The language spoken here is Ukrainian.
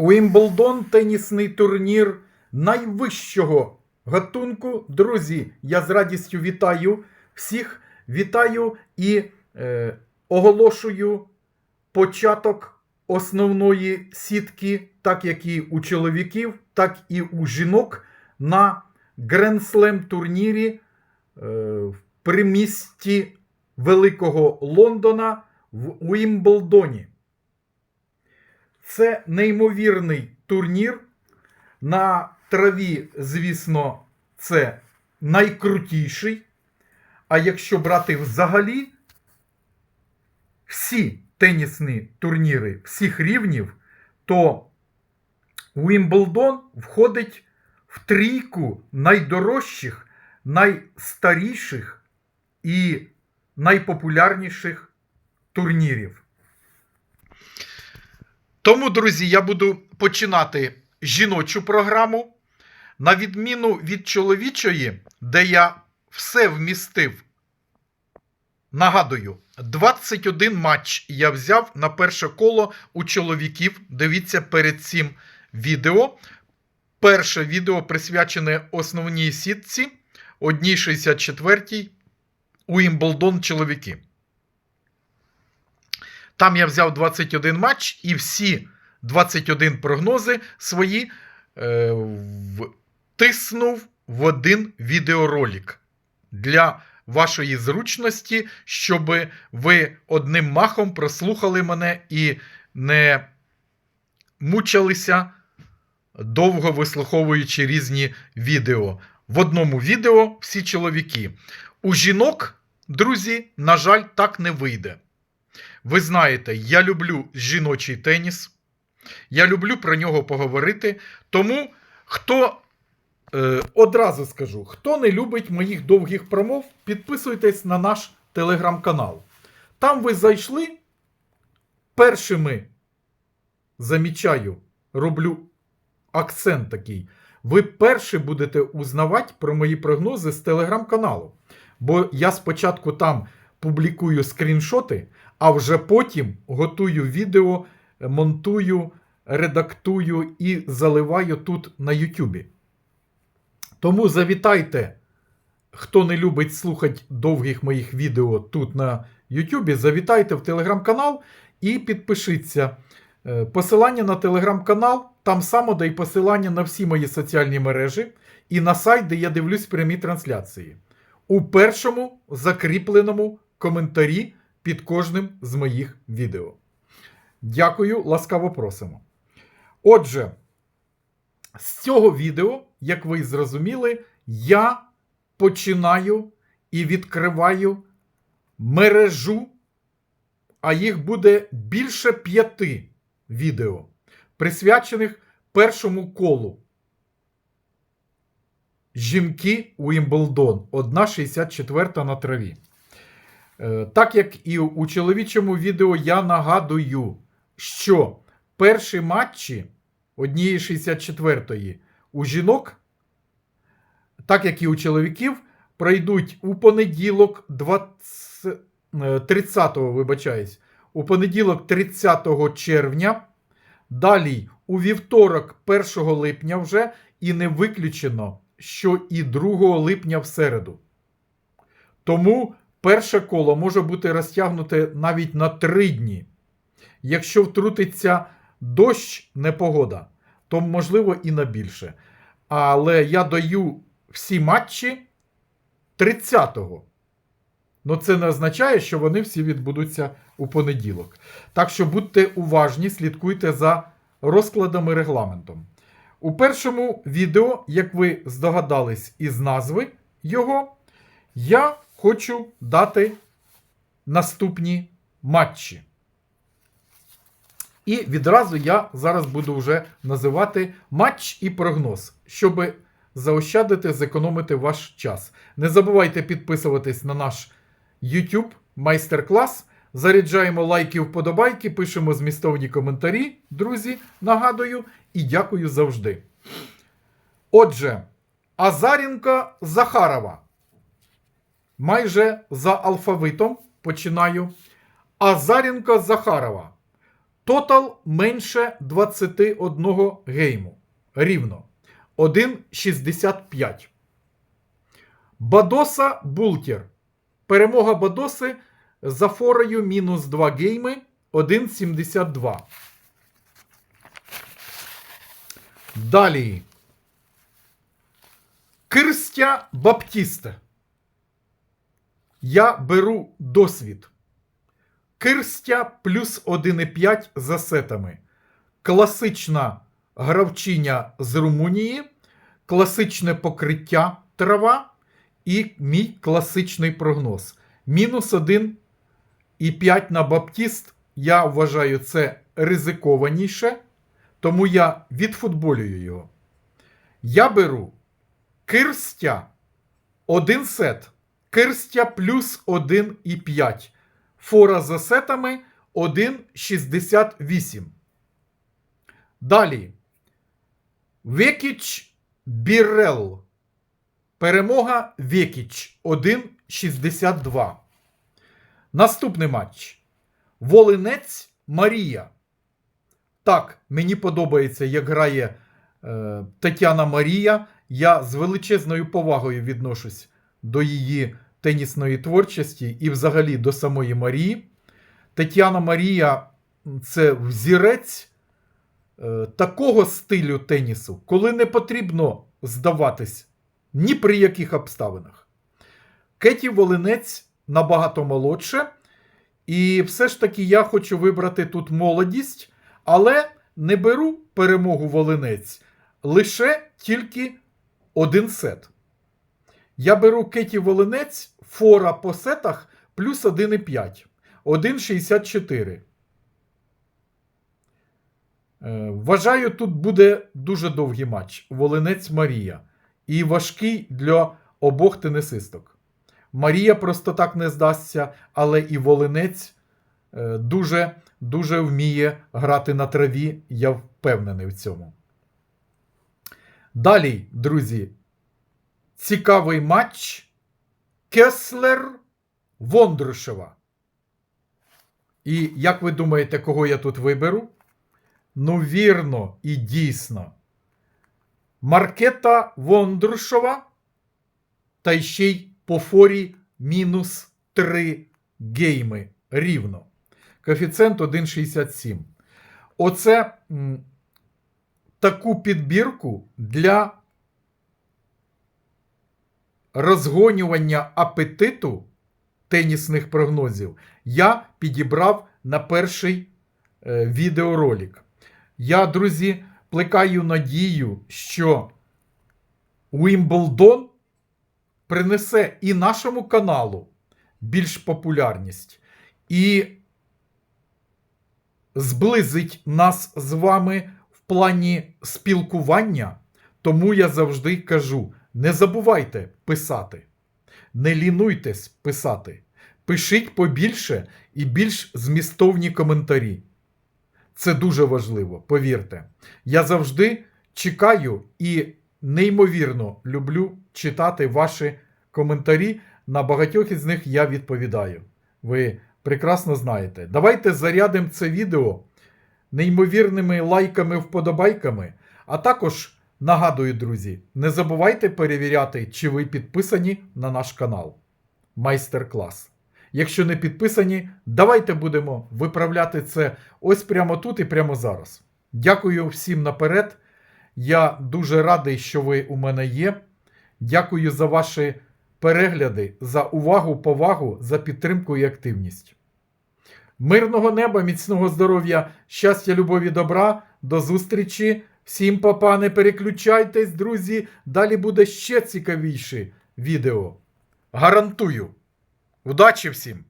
Уімблдон тенісний турнір найвищого гатунку. Друзі, я з радістю вітаю всіх. Вітаю і е, оголошую початок основної сітки, так як і у чоловіків, так і у жінок на Гренслем турнірі е, в примісті Великого Лондона в Уімблдоні. Це неймовірний турнір. На траві, звісно, це найкрутіший. А якщо брати взагалі всі тенісні турніри всіх рівнів, то Уімблдон входить в трійку найдорожчих, найстаріших і найпопулярніших турнірів. Тому, друзі, я буду починати жіночу програму. На відміну від чоловічої, де я все вмістив. Нагадую, 21 матч я взяв на перше коло у чоловіків. Дивіться перед цим відео. Перше відео присвячене основній сітці, одній 64 Уімблдон чоловіки. Там я взяв 21 матч і всі 21 прогнози свої е, втиснув в один відеоролик для вашої зручності, щоб ви одним махом прослухали мене і не мучилися, довго вислуховуючи різні відео. В одному відео всі чоловіки. У жінок, друзі, на жаль, так не вийде. Ви знаєте, я люблю жіночий теніс. Я люблю про нього поговорити. Тому хто е, одразу скажу, хто не любить моїх довгих промов, підписуйтесь на наш телеграм-канал. Там ви зайшли. Першими замічаю, роблю акцент такий. Ви перші будете узнавати про мої прогнози з телеграм-каналу. Бо я спочатку там публікую скріншоти, а вже потім готую відео, монтую, редактую і заливаю тут на Ютубі. Тому завітайте, хто не любить слухати довгих моїх відео тут на Ютубі, завітайте в телеграм-канал і підпишіться. Е, Посилання на телеграм-канал, там само де й посилання на всі мої соціальні мережі і на сайт, де я дивлюсь прямі трансляції. У першому закріпленому коментарі під кожним з моїх відео. Дякую, ласкаво просимо. Отже, з цього відео, як ви зрозуміли, я починаю і відкриваю мережу, а їх буде більше п'яти відео, присвячених першому колу. Жінки Уімблдон, 1,64 на траві. Е, Так як і у чоловічому відео я нагадую, що перші матчі однієї 64-ї у жінок, так як і у чоловіків, пройдуть у понеділок 20, е, 30-го, вибачаюсь, у понеділок 30 червня, далі у вівторок 1 липня вже, і не виключено, що і 2 липня в середу. Тому перше коло може бути розтягнуте навіть на 3 дні. Якщо втрутиться дощ, непогода, то можливо і на більше. Але я даю всі матчі 30-го. Ну, це не означає, що вони всі відбудуться у понеділок. Так що будьте уважні, слідкуйте за розкладами регламентом. У першому відео, як ви здогадались із назви його, я хочу дати наступні матчі. І відразу я зараз буду вже називати матч і прогноз, щоб заощадити, зекономити ваш час. Не забувайте підписуватись на наш YouTube майстер-клас. Заряджаємо лайки, вподобайки, пишемо змістовні коментарі, друзі. Нагадую, і дякую завжди. Отже, Азарінка Захарова. Майже за алфавитом починаю. Азарінка Захарова. Тотал менше 21 гейму. Рівно. 1,65. Бадоса Бултер. Перемога Бадоси за форою мінус 2 гейми 1,72. Далі. Кирстя Баптіста. Я беру досвід. Кирстя плюс 1,5 за сетами. Класична гравчиня з Румунії, класичне покриття трава і мій класичний прогноз. Мінус 1,5 на Баптіст. Я вважаю це ризикованіше, тому я відфутболюю його. Я беру Кирстя один сет. Кирстя плюс 1,5. Фора за сетами 1,68. Далі. Векіч Бірел. Перемога Векіч 1,62. Наступний матч. Волинець Марія. Так, мені подобається, як грає е, Тетяна Марія. Я з величезною повагою відношусь до її тенісної творчості і взагалі до самої Марії. Тетяна Марія це взірець е, такого стилю тенісу, коли не потрібно здаватись ні при яких обставинах. Кеті Волинець набагато молодше. І все ж таки я хочу вибрати тут молодість, але не беру перемогу Волинець лише тільки один сет. Я беру Кеті Волинець, фора по сетах плюс 1,5. 1,64. Е, Вважаю, тут буде дуже довгий матч. Волинець Марія. І важкий для обох тенісисток. Марія просто так не здасться, але і Волинець е, дуже, дуже вміє грати на траві. Я впевнений в цьому. Далі, друзі, цікавий матч Кеслер Вондрушева. І як ви думаєте, кого я тут виберу? Ну, вірно і дійсно. Маркета Вондрушова та ще й по форі мінус 3 гейми рівно. Коефіцієнт 1,67. Оце м, таку підбірку для розгонювання апетиту тенісних прогнозів я підібрав на перший е, відеоролик. Я, друзі, плекаю надію, що Уімблдон принесе і нашому каналу більш популярність, і зблизить нас з вами в плані спілкування. Тому я завжди кажу: не забувайте писати, не лінуйтесь писати. Пишіть побільше і більш змістовні коментарі. Це дуже важливо, повірте. Я завжди чекаю і неймовірно люблю читати ваші коментарі. На багатьох із них я відповідаю. Ви прекрасно знаєте. Давайте зарядимо це відео неймовірними лайками, вподобайками. А також нагадую, друзі, не забувайте перевіряти, чи ви підписані на наш канал. Майстер-клас. Якщо не підписані, давайте будемо виправляти це ось прямо тут і прямо зараз. Дякую всім наперед. Я дуже радий, що ви у мене є. Дякую за ваші перегляди, за увагу, повагу, за підтримку і активність. Мирного неба, міцного здоров'я, щастя, любові, добра. До зустрічі. Всім папа, не переключайтесь, друзі. Далі буде ще цікавіше відео. Гарантую. Удачі всім!